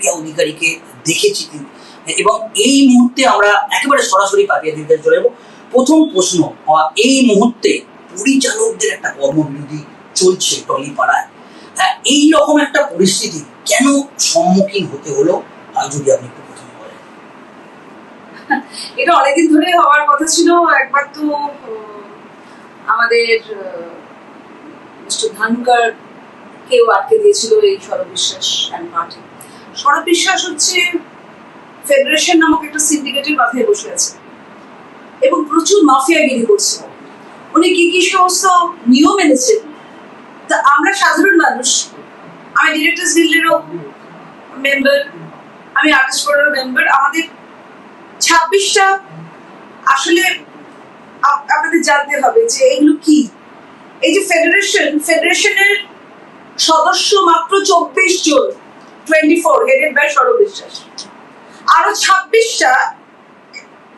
পাপিয়া অধিকারীকে দেখেছি কিন্তু। এবং এই মুহূর্তে আমরা একেবারে সরাসরি পাপিয়া অধিকারী চলে প্রথম প্রশ্ন এই মুহূর্তে পরিচালকদের একটা কর্মবিরতি চলছে টলিপাড়ায়। এই রকম একটা পরিস্থিতি কেন সম্মুখীন হতে হলো? যদি আপনি একটু প্রথমে বলেন। এটা অনেকদিন ধরে হওয়ার কথা ছিল। একবার তো আমাদের মিস্টার ধানকার কেউ আটকে দিয়েছিল এই সরব বিশ্বাস মাঠে সরব বিশ্বাস হচ্ছে ফেডারেশন নামক একটা সিন্ডিকেটের মাথায় বসে আছে। এবং প্রচুর মাফিয়াগিরি করছে। উনি কি কি সমস্ত নিয়ম এনেছেন? তা আমরা সাধারণ মানুষ, আমি ডিরেক্টর্স গিল্ডেরও মেম্বার আমি আর্টিস্ট ফোরামের মেম্বার আমাদের ছাব্বিশটা আসলে আপনাদের জানতে হবে যে এগুলো কি? এই যে ফেডারেশন ফেডারেশনের সদস্য মাত্র চব্বিশ জন। Twenty four headed by Sourav Biswas আরও ছাব্বিশটা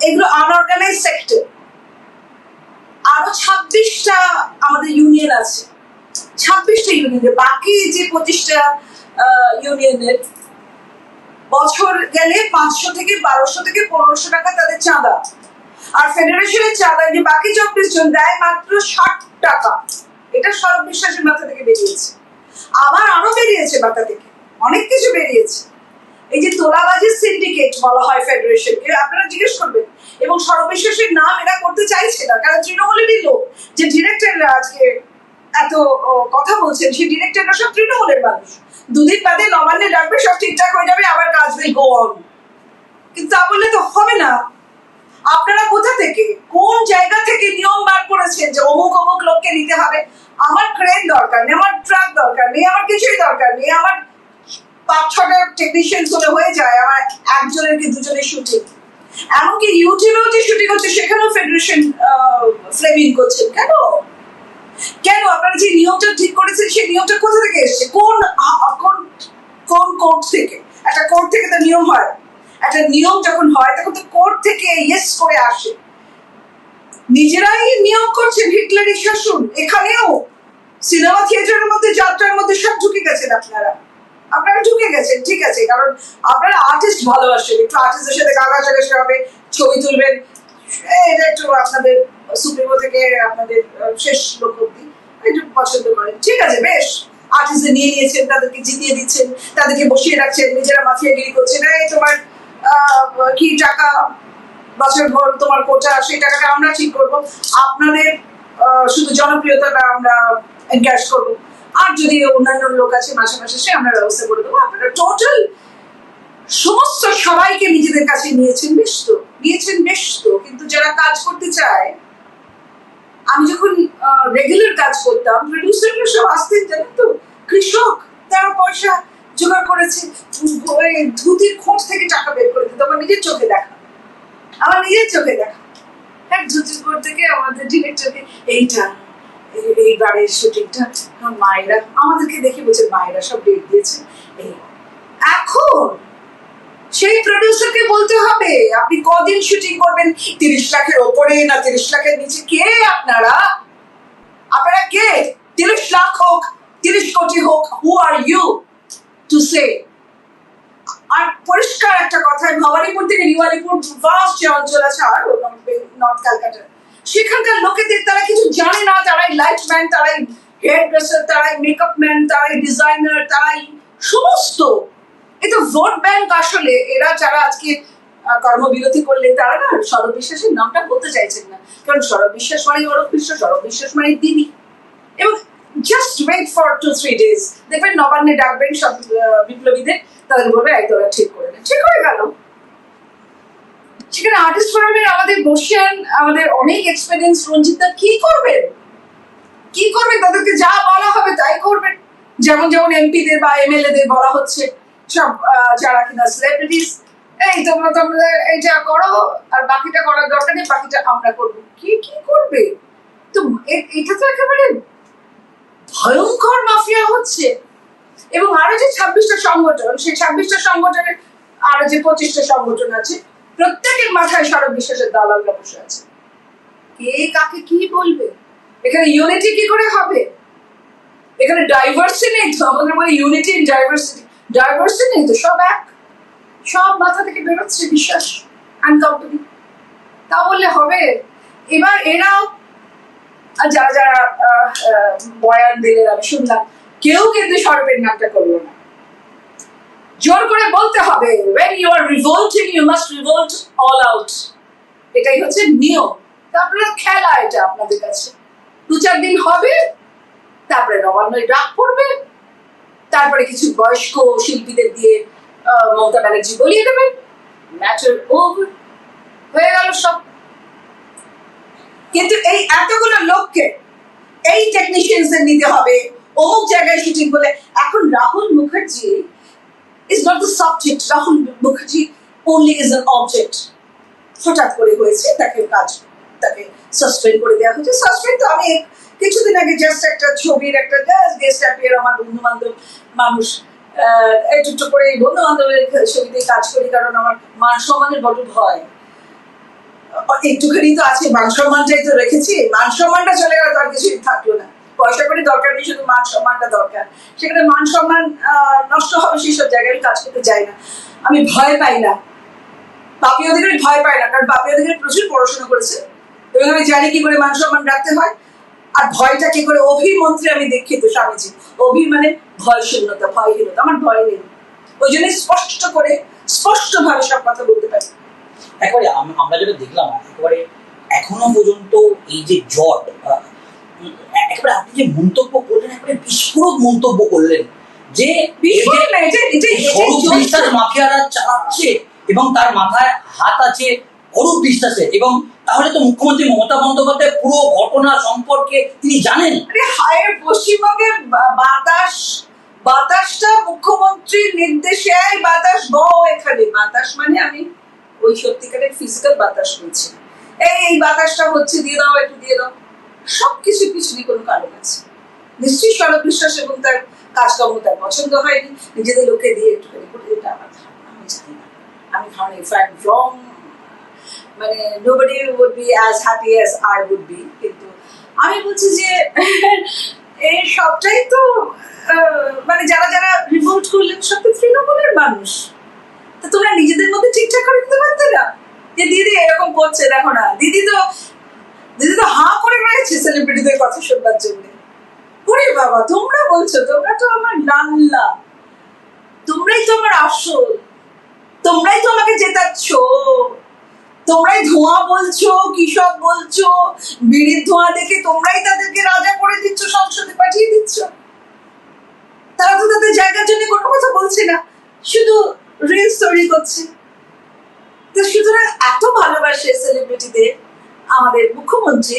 এগুলো আনঅর্গানাইজ সেক্টর আরও ছাব্বিশটা আমাদের ইউনিয়ন আছে। ছাব্বিশটা ইউনিয়নে বাকি যে পঁচিশটা ইউনিয়নের বছর গেলে পাঁচশো থেকে বারোশো থেকে পনেরোশো টাকা তাদের চাঁদা। আর ফেডারেশনের চাঁদা যে বাকি চব্বিশ জন দেয় মাত্র ষাট টাকা। এটা সরব বিশ্বাসের মাথা থেকে বেরিয়েছে। আবার আরও বেরিয়েছে মাথা থেকে। অনেক কিছু বেরিয়েছে। এই যে তোলাবাজির সিন্ডিকেট বলা হয় ফেডারেশনকে আপনারা জিজ্ঞেস করবেন, এবং সর্ববিশ্বাসের নাম এরা করতে চাইছে না, কারণ তৃণমূলেরই লোক, যে ডিরেক্টররা আজকে এত কথা বলছেন, সেই ডিরেক্টররা সব তৃণমূলের মানুষ। দুদিন বাদে নবান্নে ডাকবে, সব ঠিকঠাক হয়ে যাবে, আবার কাজ উইল গো অন কিন্তু তা বললে তো হবে না। আপনারা কোথা থেকে, কোন জায়গা থেকে নিয়ম বার করেছেন যে অমুক অমুক লোককে নিতে হবে? আমার ক্রেন দরকার, নেই আমার ট্রাক দরকার, নেই আমার কিছুই দরকার, নেই আমার পাঁচ ছটা টেকনিশিয়ানগুলো হয়ে যায় আমার একজনের কি দুজনের শুটিং এমনকি ইউটিউবেও যে শুটিং হচ্ছে, সেখানেও ফেডারেশন ফ্লেমিং করছেন কেন? কেন? আপনারা যে নিয়মটা ঠিক করেছেন, সেই নিয়মটা কোথা থেকে এসেছে? কোন কোন কোন কোর্ট থেকে? একটা কোর্ট থেকে তো নিয়ম হয়। একটা নিয়ম যখন হয়, তখন তো কোর্ট থেকে ইয়েস করে আসে। নিজেরাই নিয়ম করছেন হিটলারি শাসন। এখানেও সিনেমা থিয়েটারের মধ্যে, যাত্রার মধ্যে সব ঢুকে গেছেন আপনারা। আপনারা ঢুকে গেছেন, ঠিক আছে, কারণ আপনারা আর্টিস্ট ভালোবাসেন, একটু আর্টিস্টের সাথে কাগা সাগাসি হবে, ছবি তুলবেন। এটা একটু আপনাদের সুপ্রিমো থেকে আপনাদের শেষ লোক অব্দি একটু পছন্দ করেন, ঠিক আছে, বেশ। আর্টিস্টদের নিয়ে নিয়েছেন, তাদেরকে জিতিয়ে দিচ্ছেন, তাদেরকে বসিয়ে রাখছেন, নিজেরা মাফিয়াগিরি করছেন। এই তোমার কি টাকা, বছর ভর তোমার কোটা, সেই টাকাটা আমরা ঠিক করব। আপনাদের শুধু জনপ্রিয়তাটা আমরা এনক্যাশ করব। আর যদি অন্যান্য লোক আছে মাসে মাসে সে আমরা ব্যবস্থা করে দেবো। আপনারা টোটাল সমস্ত সবাইকে নিজেদের কাছে নিয়েছেন, বেশ তো, নিয়েছেন বেশ তো। কিন্তু যারা কাজ করতে চায়, আমি যখন রেগুলার কাজ করতাম প্রডিউসাররা সব আসতেন, জানেন তো? কৃষক, তারা পয়সা জোগাড় করেছে ধুতির খোঁজ থেকে টাকা বের করে দিত, আমার নিজের চোখে দেখা। আমার নিজের চোখে দেখা। হ্যাঁ ধুতির খোঁজ থেকে আমাদের ডিরেক্টরকে এইটা এই- এইবারের শুটিংটা মায়েরা, আমাদেরকে দেখে বলছে, মায়েরা সব ডেট দিয়েছে। এই, এখন সেই প্রডিউসারকে বলতে হবে, আপনি কদিন শুটিং করবেন? তিরিশ লাখের ওপরে না তিরিশ লাখের নিচে? কে আপনারা? আপনারা কে? তিরিশ লাখ হোক, তিরিশ কোটি হোক হু আর ইউ টু সে আর পরিষ্কার একটা কথা, ভবানীপুর থেকে নিউ আলিপুর ভাস্ট যে অঞ্চল আছে আর নর্থ ক্যালকাটা সেখানকার লোকেদের তারা কিছু জানে না, তারাই লাইট ম্যান তারাই হেয়ার ড্রেসার তারাই মেকআপ ম্যান তারাই ডিজাইনার তারাই সমস্ত। এটা ভোট ব্যাংক আসলে, এরা যারা আজকে কর্মবিরতি করলেন, তারা না সরব বিশ্বাসের নামটা বলতে চাইছেন না। কারণ সরব বিশ্বাস মানে অরব বিশ্বাস সরব বিশ্বাস মানে দিদি এবং just wait for two three days দেখবেন নবান্নে ডাকবেন সব বিপ্লবীদের, তাদের বলবে, এই তোরা ঠিক করে ঠিক হয়ে গেল। সেখানে আর্টিস্ট ফোরামের আমাদের বসিয়ান আমাদের অনেক এক্সপিরিয়েন্স রঞ্জিতা কি করবেন? কি করবেন? তাদেরকে যা বলা হবে তাই করবেন। যেমন যেমন এমপিদের বা এমএলএ দের বলা হচ্ছে, সব যারা কিনা সেলিব্রিটিস এই তোমরা তোমরা এইটা করো, আর বাকিটা করার দরকার নেই, বাকিটা আমরা করব। কি কি করবে? তো এটা তো একেবারে ভয়ঙ্কর মাফিয়া হচ্ছে। এবং আরও যে ছাব্বিশটা সংগঠন, সেই ছাব্বিশটা সংগঠনের, আরও যে পঁচিশটা সংগঠন আছে প্রত্যেকের মাথায় সরব বিশ্বাসের দালালরা বসে আছে। কে কাকে কি বলবে? এখানে ইউনিটি কি করে হবে? এখানে ডাইভার্সি নেই তো, আমাদের বলে ইউনিটি ইন ডাইভার্সিটি ডাইভার্সি নেই তো, সব এক। সব মাথা থেকে বেরোচ্ছে বিশ্বাস আনকাউন্টেবল তা বললে হবে। এবার এরাও, আর যারা যারা বয়ান দিলেন, আমি শুনলাম, কেউ কিন্তু সরবের নামটা করল না। জোর করে বলতে হবে। When you are revolting, you must revolt all out. এটাই হচ্ছে নিয়ম। তারপরে খেলা এটা আপনাদের কাছে। দু চার দিন হবে, তারপরে নবান্নয় ডাক পড়বে। তারপরে কিছু বয়স্ক শিল্পীদের দিয়ে মমতা ব্যানার্জি বলিয়ে দেবেন। ম্যাটার ওভার হয়ে গেল সব। কিন্তু এই এতগুলো লোককে এই টেকনিশিয়ানদের নিতে হবে। অমুক জায়গায় শুটিং বলে, এখন Rahul Mukherjee is not the subject Rahul Mukherjee only is an object হঠাৎ করে হয়েছে, তাকে কাজ, তাকে সাসপেন্ড করে দেওয়া হয়েছে। সাসপেন্ড তো আমি কিছুদিন আগে জাস্ট একটা ছবির একটা জাস্ট গেস্ট অ্যাপিয়ার আমার বন্ধু বান্ধব মানুষ একটু একটু করে বন্ধু বান্ধবের ছবিতে কাজ করি, কারণ আমার মান সম্মানের বড় ভয়। একটুখানি তো আছে, মান সম্মানটাই তো রেখেছি। মান সম্মানটা চলে গেলে, তো আর কিছুই থাকল না। পয়সা করে দরকার নেই, শুধু মান সম্মানটা দরকার। সেখানে মান সম্মান নষ্ট হবে সেই সব জায়গায় আমি কাজ করতে যাই না। আমি ভয় পাই না। বাপি অধিকারী ভয় পায় না, কারণ বাপি অধিকারী প্রচুর পড়াশোনা করেছে। এবং আমি জানি কি করে মান সম্মান রাখতে হয়, আর ভয়টা কি করে অভিমন্ত্রী আমি দীক্ষিত স্বামীজি। অভি মানে ভয় শূন্যতা ভয়হীনতা, আমার ভয় নেই। ওই জন্য স্পষ্ট করে স্পষ্ট ভাবে সব কথা বলতে পারি। একেবারে আমরা যেটা দেখলাম, একেবারে এখনও পর্যন্ত এই যে জট একেবারে আপনি যে মন্তব্য করলেন একেবারে বিস্ফোরক মন্তব্য করলেন যে। বিশ্বাস মাফিয়ারা চালাচ্ছে এবং তার মাথায় হাত আছে অরূপ বিশ্বাসের এবং তাহলে তো মুখ্যমন্ত্রী মমতা বন্দ্যোপাধ্যায় পুরো ঘটনা সম্পর্কে তিনি জানেন। আরে হায় পশ্চিমবঙ্গের বাতাস বাতাসটা মুখ্যমন্ত্রীর নির্দেশে বাতাস বও এখানে। বাতাস মানে আমি ওই সত্যিকারের ফিজিক্যাল বাতাস বলছি। এই বাতাসটা হচ্ছে দিয়ে দাও একটু দিয়ে দাও। সব কিছুর পিছনে কোনো কারণ আছে। নিশ্চয়ই সরব বিশ্বাস এবং তার কাজকর্ম তার পছন্দ হয়নি। নিজেদের লোকে দিয়ে একটুখানি করে এটা আমার আমি জানি না। আমি ধারণা ইফ আই রং মানে nobody would be as happy as I would be কিন্তু আমি বলছি যে, এই সবটাই তো মানে যারা যারা রিভোল্ট করলেন সব তো তৃণমূলের মানুষ। তো তোমরা নিজেদের মধ্যে ঠিকঠাক করে দিতে পারতে না? যে, দিদি, এরকম করছে, দেখো না। দিদি তো দিদি তো হাঁ করে রয়েছে সেলিব্রিটিদের কথা শুনবার জন্য। ওরে বাবা, তোমরা বলছো, তোমরা তো আমার নাল্লা তোমরাই তো আমার আসল। তোমরাই তো আমাকে জেতাচ্ছ। তোমরাই ধোঁয়া বলছো কি সব বলছো, বিড়ির ধোঁয়া দেখে তোমরাই তাদেরকে রাজা করে দিচ্ছ, সংসদে পাঠিয়ে দিচ্ছ। তারা তো তাদের জায়গার জন্য কোনো কথা বলছে না, শুধু রিলস তৈরি করছে। তো সুতরাং এত ভালোবাসে সেলিব্রিটিদের আমাদের মুখ্যমন্ত্রী।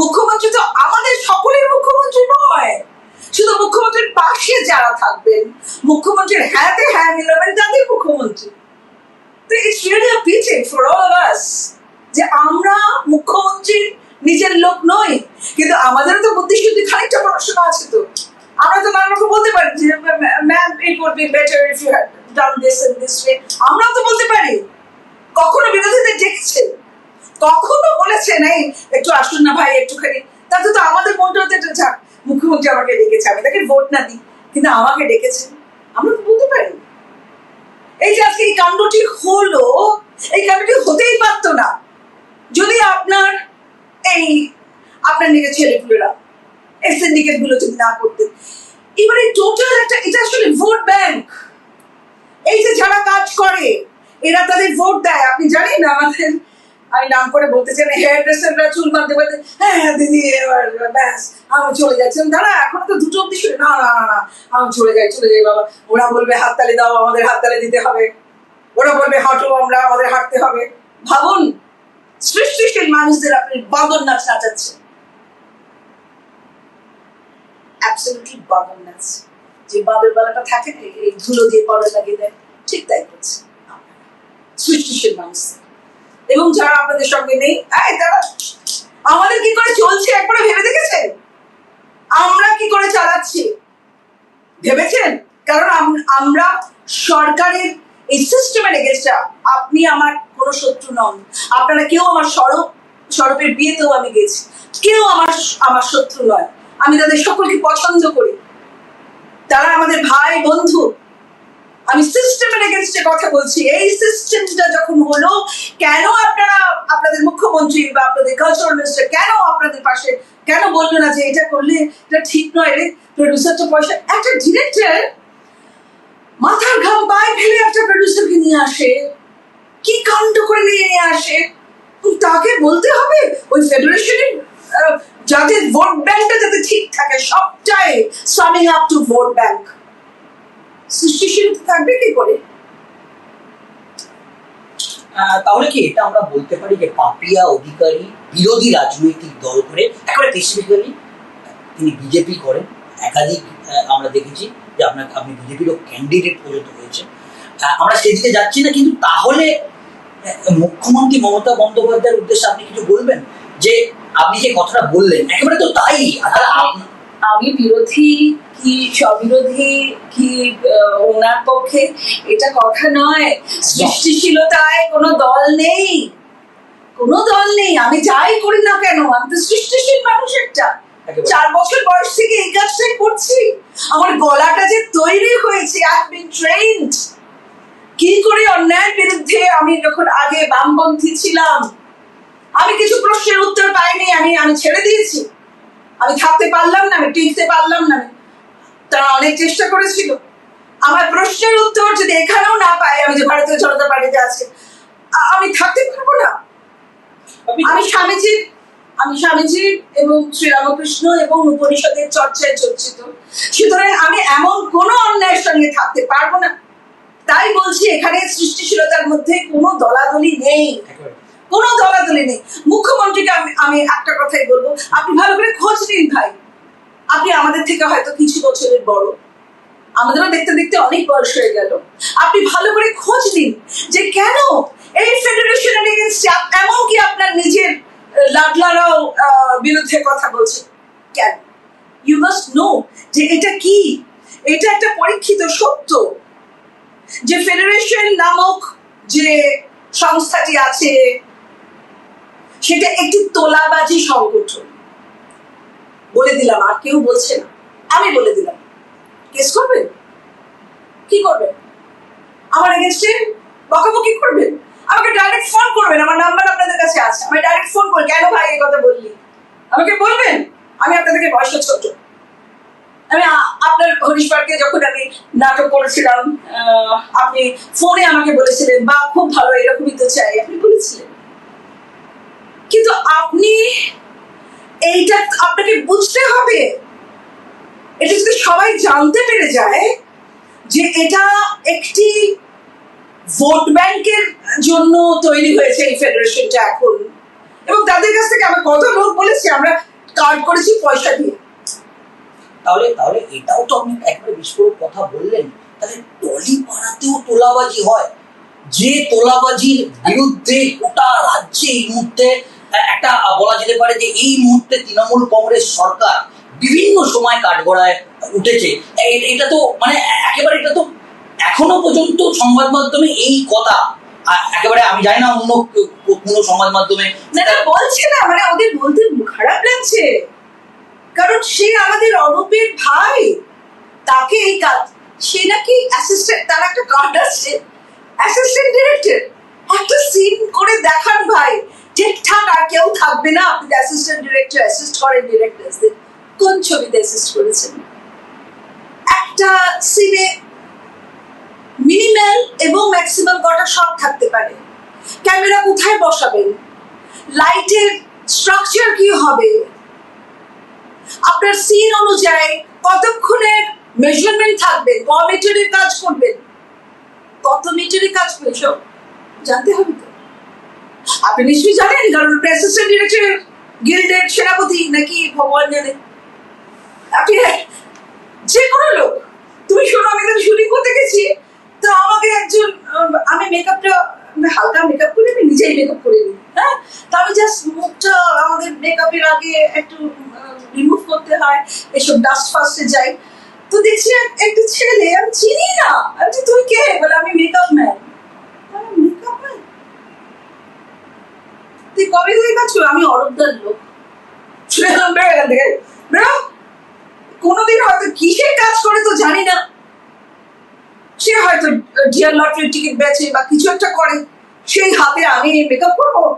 মুখ্যমন্ত্রী তো আমাদের সকলের মুখ্যমন্ত্রী নয়। শুধু মুখ্যমন্ত্রীর পাশে যারা থাকবেন, মুখ্যমন্ত্রীর হ্যাঁতে হ্যাঁ মিলাবেন তাদের মুখ্যমন্ত্রী। তো it's really a for all us যে আমরা মুখ্যমন্ত্রীর নিজের লোক নই, কিন্তু আমাদেরও তো বুদ্ধিশুদ্ধি খানিকটা পড়াশোনা আছে তো। আমরা তো নানা রকম বলতে পারি যে ma'am it would be better if you had done this and this way তো বলতে পারি। কখনো বিরোধীদের ডেকেছেন? কখনো বলেছেন এই একটু আসুন না ভাই, একটুখানি। তাতে তো আমাদের মনটা হতে যাক, মুখ্যমন্ত্রী আমাকে ডেকেছে, আমি তাকে ভোট না দিই, কিন্তু আমাকে ডেকেছেন আমরা তো বলতে পারি। এই যে আজকে এই কাণ্ডটি হলো, এই কাণ্ডটি হতেই পারতো না। যদি আপনার এই, আপনার নিজের ছেলেপুলেরা, এই সিন্ডিকেটগুলো যদি না করতেন। এবারে টোটাল একটা, এটা আসলে ভোট ব্যাংক এই যে যারা কাজ করে, এরা তাদের ভোট দেয়, আপনি জানেন আমাদের আমি নাম করে বলতে চাই হেয়ার ড্রেসাররা চুল বাঁধতে বাঁধতে হ্যাঁ হ্যাঁ দিদি, এবার ব্যাস, আমি চলে যাচ্ছি। দাঁড়া, এখন তো দুটো অব্দি শুনে না না না আমি চলে যাই চলে যাই, বাবা। ওরা বলবে, হাততালি দাও, আমাদের হাততালি দিতে হবে। ওরা বলবে, হাঁটো, আমরা, আমাদের হাঁটতে হবে। ভাবুন, সৃষ্টিশীল মানুষদের আপনি বাদর নাচ নাচাচ্ছেন অ্যাবসলিউটলি বাদর নাচ যে বাদর বেলাটা থাকে এই ধুলো দিয়ে পরে লাগিয়ে দেয়, ঠিক তাই করছে। সৃষ্টিশীল মানুষ এবং যারা আপনাদের সঙ্গে নেই তারা আমাদের কি করে চলছে? একবার ভেবে দেখেছেন? আমরা কি করে চালাচ্ছি? ভেবেছেন? কারণ আমরা সরকারের এই সিস্টেমের এগেনস্টে আপনি আমার কোনো শত্রু নন। আপনারা কেউ আমার সড়ক সড়কের বিয়েতেও আমি গেছি। কেউ আমার আমার শত্রু নয়। আমি তাদের সকলকে পছন্দ করি। তারা আমাদের ভাই, বন্ধু আমি সিস্টেমের এগেনস্টে কথা বলছি। এই সিস্টেমটা যখন হলো, কেন আপনারা আপনাদের মুখ্যমন্ত্রী বা আপনাদের কালচারাল মিনিস্টার কেন আপনাদের পাশে, কেন বলল না যে এটা করলে এটা ঠিক নয় রে? প্রডিউসার তো পয়সা, একটা ডিরেক্টর মাথার ঘাম পায়ে ফেলে একটা প্রডিউসারকে নিয়ে আসে, কি কাণ্ড করে নিয়ে নিয়ে আসে? তাকে বলতে হবে? ওই ফেডারেশনের যাতে ভোট ব্যাংকটা যাতে ঠিক থাকে, সবটাই summing up to vote bank সৃষ্টিশীলতা থাকবে কি করে? তাহলে কি এটা আমরা বলতে পারি যে পাপিয়া অধিকারী, বিরোধী রাজনৈতিক দল করে একেবারে স্পেসিফিক্যালি তিনি বিজেপি করেন। একাধিক আমরা দেখেছি যে আপনার, আপনি বিজেপিরও ক্যান্ডিডেট পর্যন্ত হয়েছে আমরা সেদিকে যাচ্ছি না, কিন্তু তাহলে মুখ্যমন্ত্রী মমতা বন্দ্যোপাধ্যায়ের উদ্দেশ্যে আপনি কিছু বলবেন? যে আপনি যে কথাটা বললেন, একেবারে তো তাই। আমি বিরোধী কি স্ববিরোধী কি ওনার পক্ষে? এটা কথা নয়। সৃষ্টিশীলতায় কোনো দল নেই। কোনো দল নেই। আমি যাই করি না কেন? আমি তো সৃষ্টিশীল মানুষ একটা। চার বছর বয়স থেকে এই কাজটাই করছি। আমার গলাটা যে তৈরি হয়েছে আই বিন ট্রেন্ড কি করে অন্যায়ের বিরুদ্ধে আমি যখন আগে বামপন্থী ছিলাম আমি কিছু প্রশ্নের উত্তর পাইনি আমি আমি ছেড়ে দিয়েছি। আমি থাকতে পারলাম না আমি টিকতে পারলাম না। তারা অনেক চেষ্টা করেছিল। আমার প্রশ্নের উত্তর যদি এখানেও না পাই আমি যে ভারতীয় জনতা পার্টিতে আছি আমি থাকতে পারব না। আমি স্বামীজির আমি স্বামীজির এবং শ্রীরামকৃষ্ণ এবং উপনিষদের চর্চায় চর্চিত। সুতরাং আমি এমন কোনো অন্যায়ের সঙ্গে থাকতে পারব না। তাই বলছি এখানে সৃষ্টিশীলতার মধ্যে কোনো দলাদলি নেই। কোনো দলাদলি নেই। মুখ্যমন্ত্রীকে আমি আমি একটা কথাই বলব। আপনি ভালো করে খোঁজ নিন ভাই। আপনি আমাদের থেকে হয়তো কিছু বছরের বড়। আমাদেরও দেখতে দেখতে অনেক বয়স হয়ে গেল। আপনি ভালো করে খোঁজ নিন যে কেন এই ফেডারেশনের এগেনস্টে এমনকি আপনার নিজের লাডলারাও বিরুদ্ধে কথা বলছে। কেন? ইউ মাস্ট নো যে এটা কি? এটা একটা পরীক্ষিত সত্য। যে ফেডারেশন নামক যে সংস্থাটি আছে সেটা একটি তোলাবাজি সংগঠন। বলে দিলাম, আর কেউ বলছে না। আমি বলে দিলাম। কেস করবেন কি করবেন আমার এগেনস্টে বকাবকি করবেন আমাকে ডাইরেক্ট ফোন করবেন, আমার নাম্বার আপনাদের কাছে আছে। আমি ডাইরেক্ট ফোন করবেন কেন ভাই এই কথা বললি? আমাকে বলবেন? আমি আপনাদেরকে বয়সে ছোট। আমি আপনার হরিশ পার্কে যখন আমি নাটক করেছিলাম আপনি ফোনে আমাকে বলেছিলেন বা খুব ভালো, এরকমই তো চাই। আপনি বলেছিলেন। কিন্তু আপনি এইটা আপনাকে বুঝতে হবে। এটা যদি সবাই জানতে পেরে যায় যে এটা একটি ভোট ব্যাংকের জন্য তৈরি হয়েছে এই ফেডারেশনটা এখন। এবং তাদের কাছ থেকে আমরা কত লোক বলেছে, আমরা কার্ড করেছি পয়সা দিয়ে। তাহলে তাহলে এটাও তো আপনি একবারে বিস্ফোরক কথা বললেন। তাহলে টলি পাড়াতেও তোলাবাজি হয়। যে তোলাবাজির বিরুদ্ধে গোটা রাজ্যে এই মুহূর্তে একটা বলা যেতে পারে যে এই মুহূর্তে তৃণমূল কংগ্রেস সরকার বিভিন্ন সময় কাঠগড়ায় উঠেছে। এটা তো মানে একেবারে এটা তো এখনও পর্যন্ত সংবাদ মাধ্যমে এই কথা একেবারে আমি জানি না অন্য কোনো সংবাদ মাধ্যমে। না না, বলছে না মানে ওদের বলতে খারাপ লাগছে। কারণ সে আমাদের অরূপের ভাই, তাকে এই কাজ, সে নাকি অ্যাসিস্ট্যান্ট তার একটা কার্ড আসছে অ্যাসিস্ট্যান্ট ডিরেক্টর একটা সিন করে দেখান ভাই। ঠিকঠাক আর কেউ থাকবে না। আপনি অ্যাসিস্ট্যান্ট ডিরেক্টর অ্যাসিস্ট করেন ডিরেক্টরসদের কোন ছবিতে অ্যাসিস্ট করেছেন? একটা সিনে মিনিমাল এবং ম্যাক্সিমাম কটা শট থাকতে পারে। ক্যামেরা কোথায় বসাবেন? লাইটের স্ট্রাকচার কি হবে? আপনার সিন অনুযায়ী কতক্ষণের মেজারমেন্ট থাকবে? ক মিটারের কাজ করবেন? কত মিটারের কাজ করবেন? সব জানতে হবে তো? আপনি নিশ্চয়ই জানেন কারণ অ্যাসিস্ট্যান্ট ডিরেক্টর গিল্ডের সেনাপতি নাকি ভগবান জানে। আপনি যে কোনো লোক, তুমি শোনো, আমি যখন শুটিং করতে গেছি, তো আমাকে একজন আমি মেকআপটা হালকা মেকআপ করে, আমি নিজেই মেকআপ করে নিই হ্যাঁ? তো আমি জাস্ট মুখটা আমাদের মেকআপের আগে একটু রিমুভ করতে হয়, এসব ডাস্ট ফাস্টে যাই। তো দেখছি একটা ছেলে, আমি চিনি না। আমি তুই কে? বলে, আমি মেকআপ ম্যান মেকআপ ম্যান তুই কবে থেকে কাজ করো? আমি অরবদার লোক। চলে এলাম বেরো এখান থেকে। বেরো কোনোদিন হয়তো কিসের কাজ করে তো জানি না। সে হয়তো ডিয়ার লটারি টিকিট বেচে বা কিছু একটা করে। সেই হাতে আমি মেকআপ করব।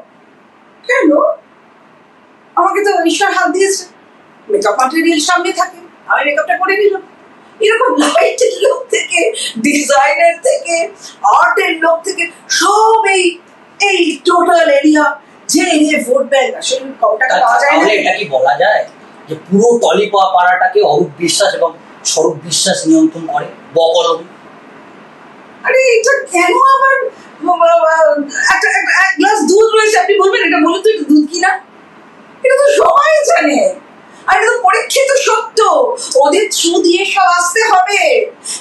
কেন? আমাকে তো ঈশ্বর হাত দিয়েছে। মেকআপ মাটেরিয়াল সামনে থাকে। আমি মেকআপটা করে নিলাম। এরকম লাইটের লোক থেকে ডিজাইনের থেকে আর্টের লোক থেকে, সব এই এই টোটাল এরিয়া যে ভোট ব্যাংক আসলে টাকা পাওয়া যায় না। এটা কি বলা যায়? যে পুরো টলিপা পাড়াটাকে অরূপ বিশ্বাস এবং স্বরূপ বিশ্বাস নিয়ন্ত্রণ করে? বকলম আরে এটা কেন আবার একটা এক গ্লাস দুধ রয়েছে আপনি বলবেন এটা বলুন তো দুধ কিনা? এটা তো সবাই জানে। আর এটা তো পরীক্ষিত সত্য। ওদের থ্রু দিয়ে সব আসতে হবে।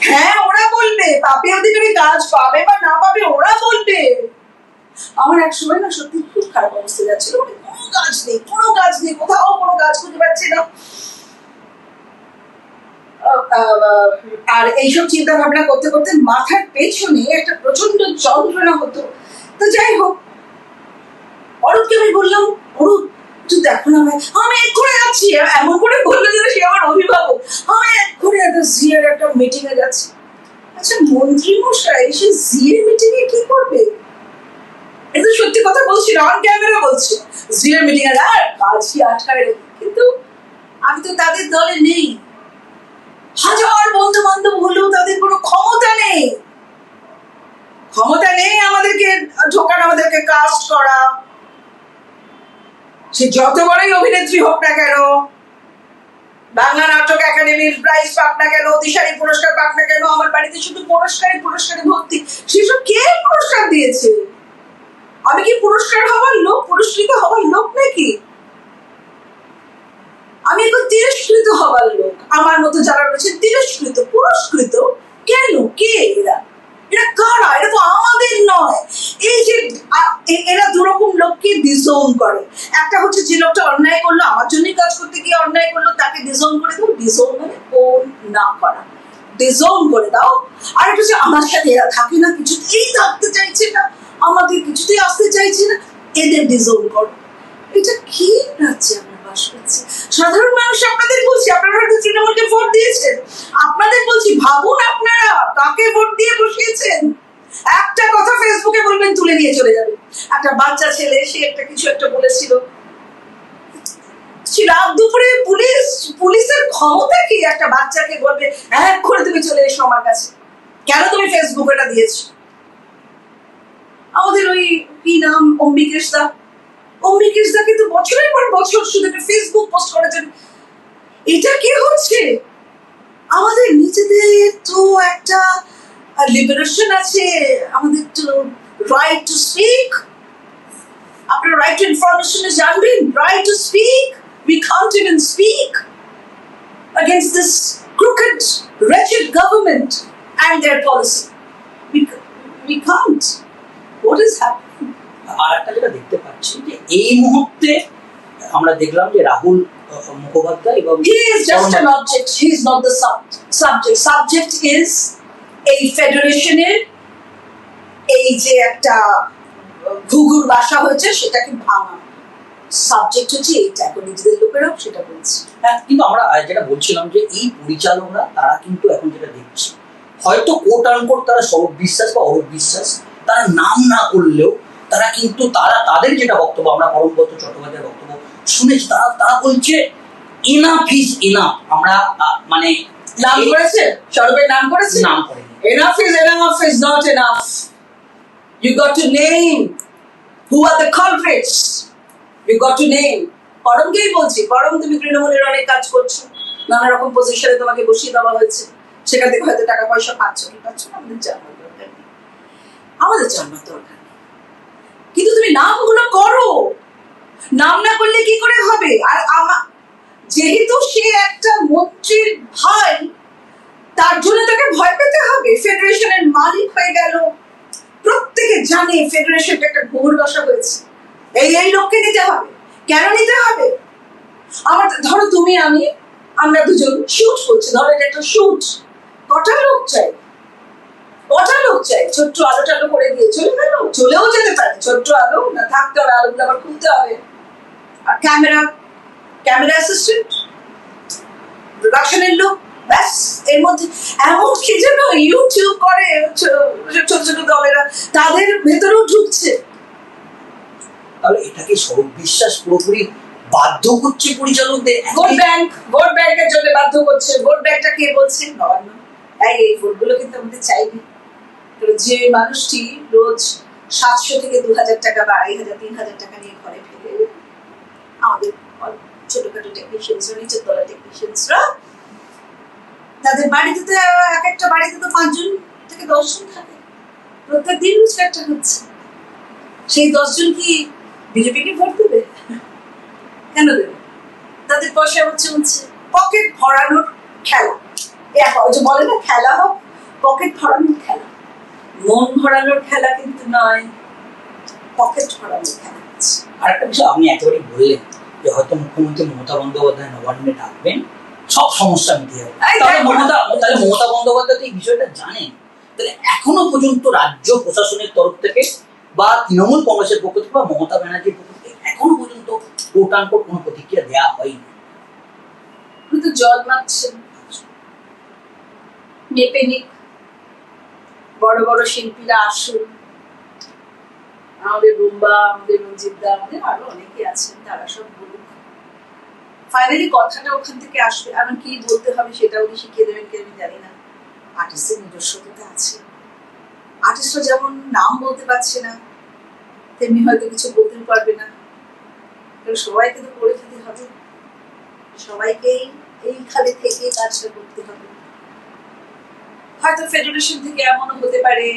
হ্যাঁ ওরা বলবে পাপে অধিকারী কাজ পাবে বা না পাবে ওরা বলবে। আমার এক সময় না সত্যি খুব খারাপ অবস্থা যাচ্ছিল। মানে কোনো কাজ নেই, কোনো কাজ নেই, কোথাও কোনো কাজ খুঁজে পাচ্ছি না। আর এইসব চিন্তা ভাবনা করতে করতে মাথার পেছনে একটা প্রচণ্ড যন্ত্রণা হতো। তো যাই হোক অরূপকে আমি বললাম অরূপ তুই দেখো না ভাই আমি এক্ষুনি যাচ্ছি। এমন করে বলল যেন সে আমার অভিভাবক। আমি এক্ষুনি একটা জিয়ার একটা মিটিং এ যাচ্ছি। আচ্ছা মন্ত্রী মশাই সে জিএর মিটিং এ কি করবে? এটা সত্যি কথা বলছি, না অন ক্যামেরা বলছি। মিটিং আর কাজই আটকায় কিন্তু আমি তো তাদের দলে নেই। হাজার বন্ধু বান্ধব হলেও তাদের কোনো ক্ষমতা নেই। ক্ষমতা নেই আমাদেরকে ঢোকানো, আমাদেরকে কাস্ট করা। সে যত বড়ই অভিনেত্রী হোক না কেন, বাংলা নাটক একাডেমির প্রাইজ পাক না কেন, দিশারি পুরস্কার পাক না কেন, আমার বাড়িতে শুধু পুরস্কারে পুরস্কারে ভর্তি। সেসব কে পুরস্কার দিয়েছে? আমি কি পুরস্কার হবার লোক, পুরস্কৃত হবার লোক নাকি? আমি এখন তিরস্কৃত হবার লোক। আমার মতো যারা রয়েছে, তিরস্কৃত, পুরস্কৃত, কেন? কে এরা? এরা কারা? এটা তো আমাদের নয়। এই যে এরা দুরকম লোককে ডিজোন করে। একটা হচ্ছে যে লোকটা অন্যায় করল, আমার জন্যই কাজ করতে গিয়ে অন্যায় করল, তাকে ডিজোন করে দাও। ডিজোন মানে কোন না করা। ডিজোন করে দাও। আর একটা হচ্ছে, আমার সাথে এরা থাকে না কিছু কিছুতেই থাকতে চাইছে না। আমাদের কিছুতেই আসতে চাইছে না, এদের ডিজোন করো। এটা কি রাজ্যে আমরা বাস করছি? সাধারণ মানুষ আপনাদের বলছি, আপনারা হয়তো তৃণমূলকে ভোট দিয়েছেন। আপনাদের বলছি, ভাবুন আপনারা, কাকে ভোট দিয়ে বসিয়েছেন? একটা কথা ফেসবুকে বলবেন, তুলে নিয়ে চলে যাবে। একটা বাচ্চা ছেলে, সে একটা কিছু একটা বলেছিল। রাত দুপুরে পুলিশ, পুলিশের ক্ষমতা কি? একটা বাচ্চাকে বলবে, এক করে তুমি চলে এসো আমার কাছে। কেন তুমি ফেসবুকে এটা দিয়েছ? আমাদের ওই কি নাম? অম্বিকেশ দা অম্বিকেশ দা কিন্তু বছরের পর বছর শুধু ফেসবুক পোস্ট করার জন্য। এটা কি হচ্ছে? আমাদের নিজেদের তো একটা লিবারেশন আছে। আমাদের তো রাইট টু স্পিক আপনার রাইট টু ইনফরমেশনে জানবেন। Right to speak we can't even speak against this crooked, wretched government and their policy. We, we can't. What is happening? আর একটা যেটা দেখতে পাচ্ছি যে এই মুহূর্তে আমরা দেখলাম যে রাহুল মুখোপাধ্যায় এবং is just an object. He is not the sub- subject. Subject is এই ফেডারেশনের এই যে একটা ঘুঘুর বাসা হয়েছে সেটাকে ভাঙা সাবজেক্ট হচ্ছে এইটা এখন নিজেদের লোকেরাও সেটা বলছে হ্যাঁ কিন্তু আমরা যেটা বলছিলাম যে এই পরিচালকরা তারা কিন্তু এখন যেটা দেখছি হয়তো কোট আনকোট তারা স্বরূপ বিশ্বাস বা অরূপ বিশ্বাস তারা নাম না করলেও তারা কিন্তু তারা তাদের যেটা বক্তব্য আমরা পরমব্রত চট্টোপাধ্যায়ের বক্তব্য শুনেছি তারা তারা বলছে এনাফ ইজ এনাফ আমরা মানে নাম করেছে? সরবের নাম করেছে? নাম is not enough. You got to name who are the culprits. You got to name. পরমকেই বলছি পরম তুমি তৃণমূলের অনেক কাজ করছ। নানা রকম পজিশনে তোমাকে বসিয়ে দেওয়া হয়েছে। সেখান থেকে হয়তো টাকা পয়সা পাচ্ছ কি পাচ্ছ না আমাদের নেই আমাদের জানার দরকার কিন্তু তুমি নামগুলো করো। নাম না করলে কি করে হবে? আর আমা যেহেতু সে একটা মন্ত্রীর ভাই, তার জন্য তাকে ভয় পেতে হবে। ফেডারেশনের মালিক হয়ে গেল। প্রত্যেকে জানে ফেডারেশনটা একটা ঘোর দশা হয়েছে। এই এই লোককে নিতে হবে। কেন নিতে হবে? আমার ধরো তুমি, আমি, আমরা দুজন শুট করছি। ধরো এটা একটা শুট কটা লোক চাই? কটা লোক চাই ছোট্ট আলো টালো করে দিয়ে চলে গেল চলেও যেতে পারে ছোট্ট আলো না থাকতে হবে আলোগুলো আবার খুলতে হবে। আর ক্যামেরা ক্যামেরা অ্যাসিস্ট্যান্ট প্রোডাকশনের লোক ব্যাস এর মধ্যে এমন কি যেন ইউটিউব করে ছোট ছোট দলেরা তাদের ভেতরেও ঢুকছে। তাহলে এটাকে স্বরূপ বিশ্বাস পুরোপুরি বাধ্য করছে পরিচালকদের? ভোট ব্যাংক ভোট ব্যাংকের জন্য বাধ্য করছে। ভোট ব্যাংকটা কে বলছে? নবান্ন। এই এই ভোটগুলো কিন্তু আমাদের চাইবে। যে মানুষটি রোজ সাতশো থেকে দু হাজার টাকা বা আড়াই হাজার তিন হাজার টাকা নিয়ে ঘরে ফেলে, আমাদের ছোটখাটো টেকনিশিয়ানসরা নিচের তলা টেকনিশিয়ানসরা তাদের বাড়িতে তো এক একটা বাড়িতে তো পাঁচজন থেকে দশজন থাকে। প্রত্যেক দিন রোজগারটা হচ্ছে। সেই দশজন কি বিজেপিকে ভোট দেবে? কেন দেবে? তাদের পয়সা হচ্ছে হচ্ছে পকেট ভরানোর খেলা। বলে না, খেলা হোক পকেট ভরানোর খেলা। মন ভরানোর খেলা কিন্তু নয় পকেট ভরানোর খেলা আর একটা বিষয় আপনি একেবারেই বললেন যে হয়তো মুখ্যমন্ত্রী মমতা বন্দ্যোপাধ্যায় নবান্নে ডাকবেন সব সমস্যা মিটে যাবে তাহলে মমতা তাহলে মমতা বন্দ্যোপাধ্যায় তো এই বিষয়টা জানেন। তাহলে এখনও পর্যন্ত রাজ্য প্রশাসনের তরফ থেকে বা তৃণমূল কংগ্রেসের পক্ষ থেকে বা মমতা ব্যানার্জির পক্ষ থেকে এখনও পর্যন্ত কোট আনকোট কোনো প্রতিক্রিয়া দেওয়া হয়নি। কিন্তু জল মারছেন মেপে নিক বড় বড় শিল্পীরা আসুন। আমাদের রুম্বা, আমাদের রঞ্জিতদা আমাদের আরও অনেকে আছেন, তারা সব বলুক। ফাইনালি কথাটা ওখান থেকে আসবে। আমি কি বলতে হবে সেটা উনি শিখিয়ে দেবেন কি আমি জানি না। আর্টিস্টের নিজস্বতা আছে। আর্টিস্টরা যেমন নাম বলতে পারছে না, তেমনি হয়তো কিছু বলতে পারবে না। সবাইকে তো করে খেতে হবে। সবাইকেই এইখানে থেকে কাজটা করতে হবে। হয়তো ফেডারেশন থেকে এমনও হতে পারে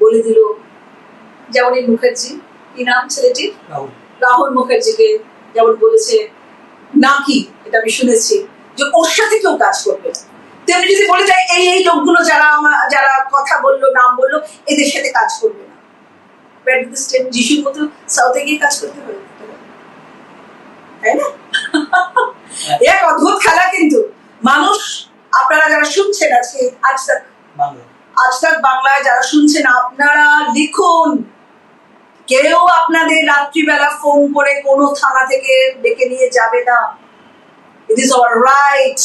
বলে দিল যেমন এই মুখার্জি। কি নাম ছেলেটির? রাহুল। মুখার্জিকে যেমন বলেছে নাকি এটা আমি শুনেছি যে ওর সাথে কেউ কাজ করবে তেমনি যদি বলে যায় এই এই লোকগুলো যারা আমার যারা কথা বলল নাম বলল এদের সাথে কাজ করবে না। স্টেপ যিশুর মতো সাউথে গিয়ে কাজ করতে হবে তাই না? এক অদ্ভুত খেলা কিন্তু। মানুষ আপনারা যারা শুনছেন আজকে আজ তাক আজ তাক বাংলায় যারা শুনছেন আপনারা লিখুন। কেউ আপনাদের রাত্রিবেলা ফোন করে কোনো থানা থেকে ডেকে নিয়ে যাবে না। It is our right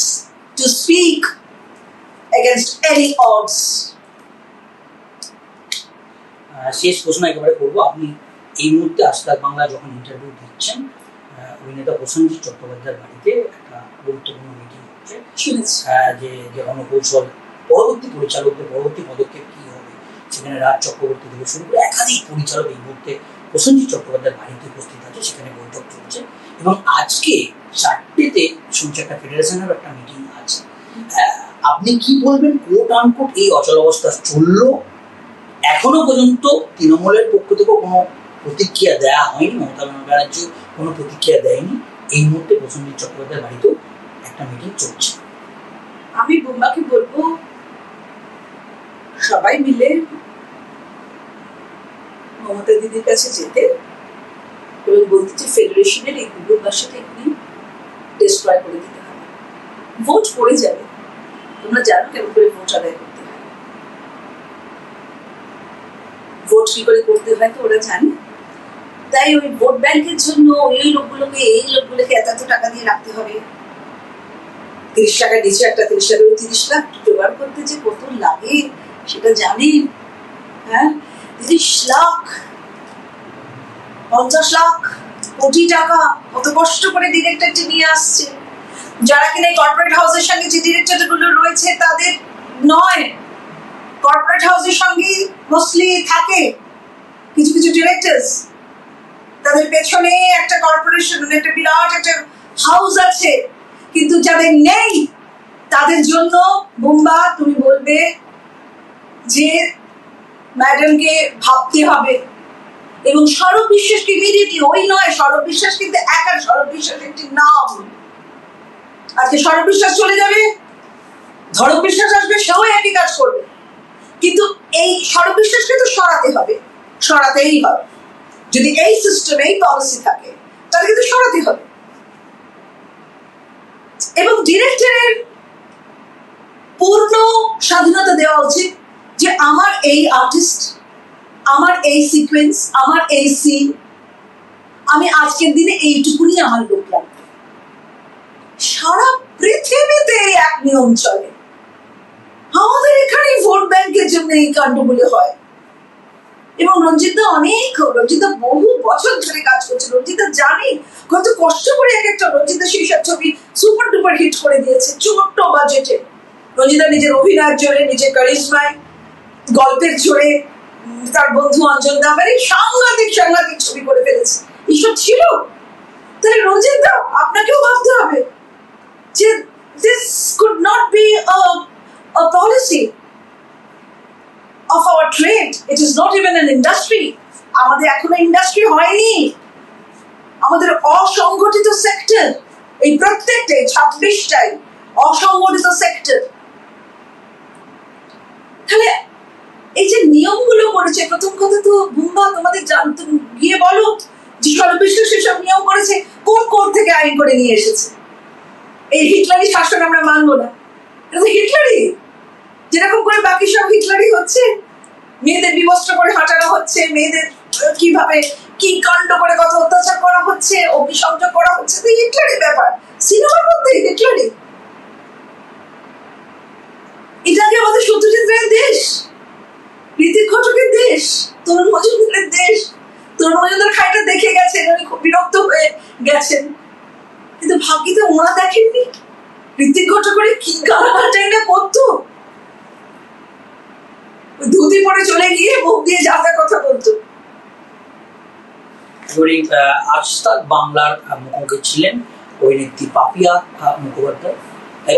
to speak against any odds শেষ প্রশ্ন একেবারে করব। আপনি এই মুহূর্তে আস্তাক বাংলা যখন ইন্টারভিউ দিচ্ছেন অভিনেতা প্রসেনজিৎ চট্টোপাধ্যায়ের বাড়িতে একটা গুরুত্বপূর্ণ শুনেছি যে যে রণকৌশল পরবর্তী পরিচালকদের পরবর্তী পদক্ষেপ কি হবে? সেখানে রাজ চক্রবর্তী থেকে শুরু করে একাধিক পরিচালক এই মুহূর্তে প্রসেনজিৎ চট্টোপাধ্যায়ের বাড়িতে উপস্থিত আছে, সেখানে বৈঠক চলছে এবং আজকে চারটেতে শুনছি একটা ফেডারেশনের একটা মিটিং আছে। আপনি কি বলবেন, কোট আনকোট এই অচল অবস্থা চলল? এখনও পর্যন্ত তৃণমূলের পক্ষ থেকে কোনো প্রতিক্রিয়া দেওয়া হয়নি, মমতা ব্যানার্জি কোনো প্রতিক্রিয়া দেয়নি। এই মুহূর্তে প্রসেনজিৎ চট্টোপাধ্যায়ের বাড়িতেও একটা মিটিং চলছে। আমি বুম্বাকে বলব, সবাই মিলে মমতা দিদির কাছে যেতে এবং বলতে যে ফেডারেশনের এই গুগল ভাষাটা এখানে ডিস্ট্রয় করে দিতে হবে। ভোট পড়ে যাবে। তোমরা জানো কেমন করে ভোট আদায় করতে হয়। ভোট কি করে করতে হয় তো ওরা জানে। তাই ওই ভোট ব্যাংকের জন্য এই লোকগুলোকে এই লোকগুলোকে এত এত টাকা দিয়ে রাখতে হবে। তিরিশ টাকা নিচে একটা তিরিশ টাকা তিরিশ লাখ জোগাড় করতে যে কত লাগে, সেটা জানেন হ্যাঁ? তিরিশ লাখ, পঞ্চাশ লাখ কোটি টাকা, কত কষ্ট করে ডিরেক্টরটি নিয়ে আসছে। যারা কিনা কর্পোরেট হাউসের সঙ্গে যে ডিরেক্টরগুলো রয়েছে, তাদের নয়। কর্পোরেট হাউসের সঙ্গে মোস্টলি থাকে কিছু কিছু ডিরেক্টরস তাদের পেছনে একটা কর্পোরেশন একটা বিরাট একটা হাউস আছে। কিন্তু যাদের নেই, তাদের জন্য বুম্বা, তুমি বলবে যে ম্যাডামকে ভাবতে হবে। এবং সৌরভ বিশ্বাসকে ইমিডিয়েটলি ওই নয়, সৌরভ বিশ্বাস কিন্তু একা, সৌরভ বিশ্বাস একটি নাম। আজকে সৌরভ বিশ্বাস চলে যাবে ধরব বিশ্বাস আসবে, সেও একই কাজ করবে। কিন্তু এই সৌরভ বিশ্বাসকে তো সরাতে হবে, সরাতেই হবে। যদি এই সিস্টেম এই পলিসি থাকে, তাহলে কিন্তু সরাতে হবে। এবং ডিরেক্টরের পূর্ণ স্বাধীনতা দেওয়া উচিত যে আমার এই আর্টিস্ট আমার এই সিকোয়েন্স আমার এই সিন আমি আজকের দিনে এইটুকুনি আমার লোক সারা পৃথিবীতে এক নিয়ম চলে। আমাদের এখানে ভোট ব্যাংকের জন্য এই কাণ্ডগুলো হয়। এবং রঞ্জিতা অনেক, রঞ্জিতা বহু বছর ধরে কাজ করছে। রঞ্জিতা জানে, কত কষ্ট করে এক একটা রঞ্জিতা সেই সব ছবি সুপার ডুপার হিট করে দিয়েছে, ছোট্ট বাজেটে রঞ্জিতা নিজের অভিনয়ের জোরে, নিজের কারিশমায় গল্পের জোরে তার বন্ধু অঞ্জন দামের সাংঘাতিক সাংঘাতিক ছবি করে ফেলেছে। এইসব ছিল। তাহলে রঞ্জিতা, আপনাকেও ভাবতে হবে যে this could not be a policy of our trade. It is not even an industry. আমাদের এখনও ইন্ডাস্ট্রি হয়নি। আমাদের অসংগঠিত সেক্টর এই প্রত্যেকটাই, ছাব্বিশটাই অসংগঠিত সেক্টর তাহলে এই যে নিয়মগুলো করেছে, প্রথম কথা তো বুম্বা, তোমাদের জানতে গিয়ে বলো যে সর্ববিশ্ব সেসব নিয়ম করেছে, কোন কোন থেকে আইন করে নিয়ে এসেছে? এই হিটলারি শাসন আমরা মানবো না। এটা তো হিটলারি যেরকম করে বাকি সব হিটলারি হচ্ছে, মেয়েদের বিবস্ত্র করে হাঁটানো হচ্ছে, মেয়েদের কীভাবে কি কাণ্ড করে কত অত্যাচার করা হচ্ছে, অগ্নিসংযোগ করা হচ্ছে, তো হিটলারি ব্যাপার। সিনেমার মধ্যে হিটলারি এটা কি আমাদের সত্যজিৎ রায়ের দেশ? ঋতিক ঘটকের দেশ? তরুণ মজুমদারের দেশ? তরুণ মজুমদার খাইটা দেখে গেছেন, উনি খুব বিরক্ত হয়ে গেছেন। কিন্তু ভাগ্যিতে ওরা দেখেননি? ঋতিক ঘটকের কি গালাগালটাই না করতো ধুতি পরে চলে গিয়ে মুখ দিয়ে যা কথা বলতো। এবারে আহ, আজ তাক বাংলার মুখোমুখি ছিলেন অভিনেত্রী পাপিয়া মুখোপাধ্যায়।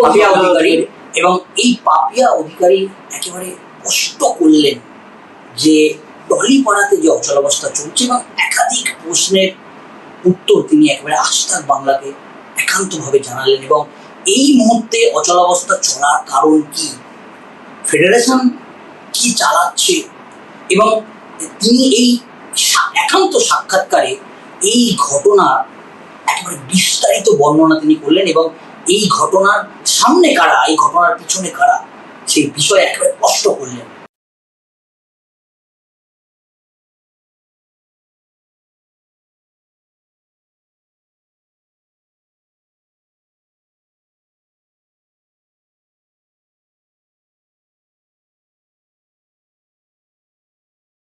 পাপিয়া অধিকারী এবং এই পাপিয়া অধিকারী একেবারে কষ্ট করলেন যে টলিপাড়াতে যে অচলাবস্থা চলছে এবং একাধিক প্রশ্নের উত্তর তিনি একেবারে আস্তাক বাংলাকে একান্তভাবে জানালেন এবং এই মুহূর্তে অচলাবস্থা চলার কারণ কি? ফেডারেশন কি চালাচ্ছে? এবং তিনি এই একান্ত সাক্ষাৎকারে এই ঘটনা একেবারে বিস্তারিত বর্ণনা তিনি করলেন এবং এই ঘটনার সামনে কারা, এই ঘটনার পিছনে কারা, সেই বিষয়ে একেবারে স্পষ্ট করলেন।